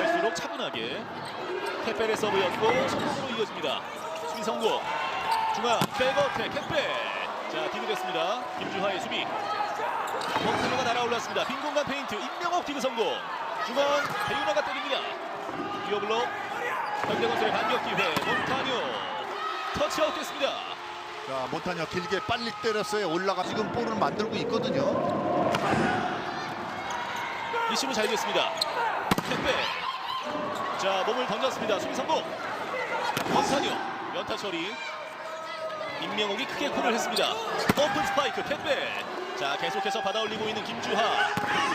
갈수록 차분하게 캐펠의 서브였고 성공으로 이어집니다. 수비 성공. 중앙 백어택 캐펠. 자 디그됐습니다. 김주하의 수비. 몽타뉴가 날아올랐습니다. 빈 공간 페인트 임명옥 디그 성공. 중앙 배윤아가 때립니다. 위어블록 현대건설의 반격 기회 몽타뉴 터치아웃 됐습니다. 자, 몬타뇨 길게 빨리 때렸어요. 올라가 지금 볼을 만들고 있거든요. 리시브 잘 됐습니다. 캠페. 자 몸을 던졌습니다. 수비 성공. 몽타뉴 연타 처리. 임명옥이 크게 콜을 했습니다. 오픈 스파이크 캠페. 자 계속해서 받아올리고 있는 김주하.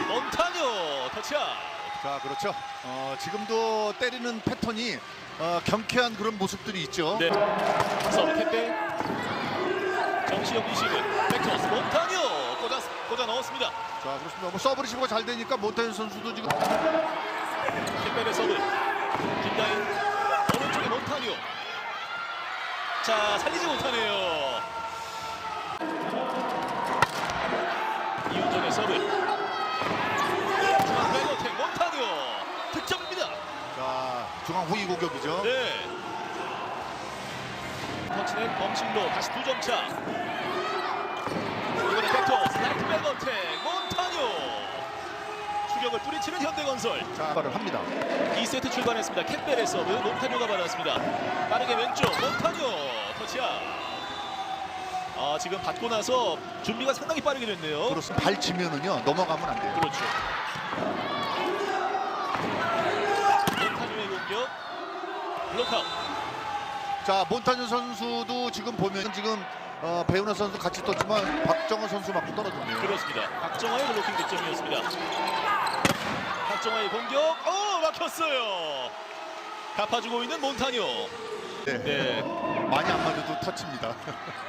몽타뉴 터치아웃. 자, 그렇죠. 어, 지금도 때리는 패턴이 어, 경쾌한 그런 모습들이 있죠. 네. 서브 캠페. 정시영 리시브. 백토스 몽타뉴 꽂아 꽂아 넣었습니다. 자, 그렇습니다. 뭐 서브 리시브가 잘 되니까 몬타뇨 선수도 지금 캠벨의 서브 김다인 오른쪽에 몬타뉴 자 살리지 못하네요. 이윤정의 서브 중앙 백어택 몬타뉴 득점입니다. 자, 중앙 후위 공격이죠. 네. 터치는 범실로 다시 두 점차. 이번에 백토스 라이트 백어택 추격을 뿌리치는 현대건설 자, 발을 합니다. 2세트 출발했습니다. 캠벨의 서브 몬타뉴가 받았습니다. 빠르게 왼쪽 몬타뉴 터치야. 아 지금 받고 나서 준비가 상당히 빠르게 됐네요. 그렇습니다. 발 치면은요 넘어가면 안 돼요. 그렇죠. 몬타뉴의 공격 블록아웃. 자, 몬타뇨 선수도 지금 보면 지금 어, 배우나 선수 같이 떴지만 박정호 선수 맞고 떨어졌네요. 그렇습니다. 박정화의 블로킹 득점이었습니다. 박정화의 공격 어 막혔어요. 갚아주고 있는 몬타뉴. 네. 네. 많이 안 맞아도 터치입니다.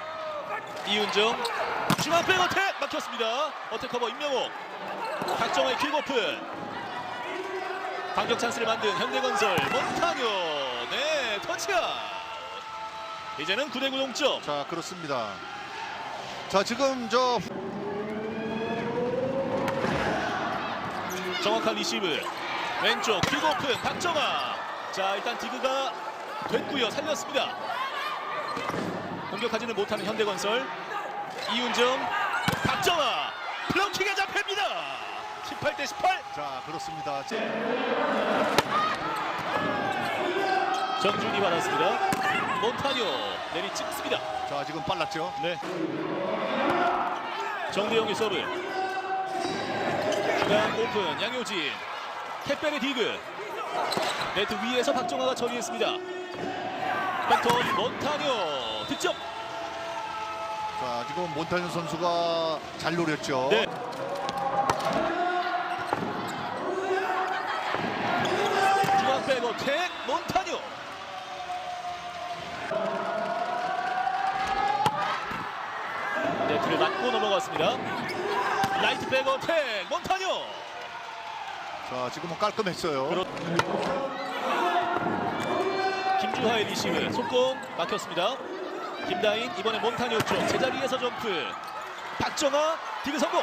이윤정 중앙 백 어택 막혔습니다. 어택 커버 임명호 박정호의 킥오프 반격 찬스를 만든 현대건설 몬타뉴 네 터치야 이제는 9대9 동점 자, 그렇습니다. 자, 지금 저 정확한 리시브 왼쪽 킥오프 박정아 자 일단 디그가 됐고요 살렸습니다 공격하지는 못하는 현대건설 이윤정 박정아 블로킹에 잡힙니다 18 대 18 자, 그렇습니다. 자, 정준이 받았습니다. 몬타뇨 내리 찍습니다. 자, 지금 빨랐죠. 네. 정대영의 서브. 중앙 오픈 양효진. 캡벨의 디그. 네트 위에서 박정화가 처리했습니다. 백톤 몬타뇨 득점. 자, 지금 몬타뇨 선수가 잘 노렸죠. 네. 중앙 백어택 몬타뇨. 네트를 맞고 넘어갔습니다. 라이트 백어 택 몬타뇨. 자, 지금은 깔끔했어요. 그렇- 김주하의 리시브 속공 막혔습니다. 김다인 이번에 몬타뇨 쪽 제자리에서 점프. 박정아 디그 성공.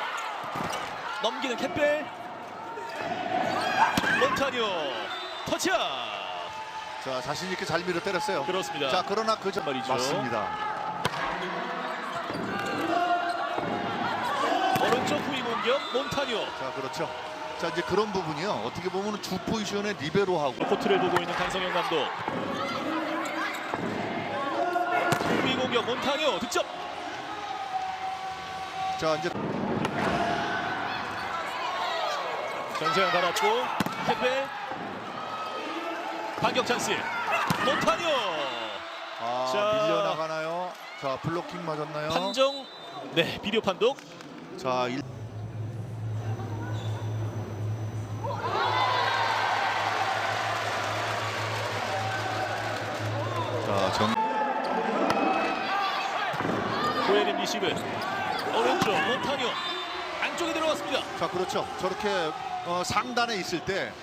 넘기는 캡벨. 몬타뇨 터치야. 자, 자신 있게 잘 밀어 때렸어요. 그렇습니다. 자, 그러나 그점 말이죠. 맞습니다. 공격 몬타뇨. 자, 그렇죠. 자, 이제 그런 부분이요. 어떻게 보면 주 포지션의 리베로하고 코트를 보고 있는 강성현 감독. 후위 공격 몬타뇨 득점. 자, 이제 전세현 받았고 캡벨 반격 찬스 몬타뇨 아, 자. 밀려나가나요? 자, 블로킹 맞았나요? 판정 네 비디오 판독 자, 일... 고예림 리시브 오른쪽 몬타뇨 안쪽에 들어갔습니다 자, 그렇죠. 저렇게 어, 상단에 있을 때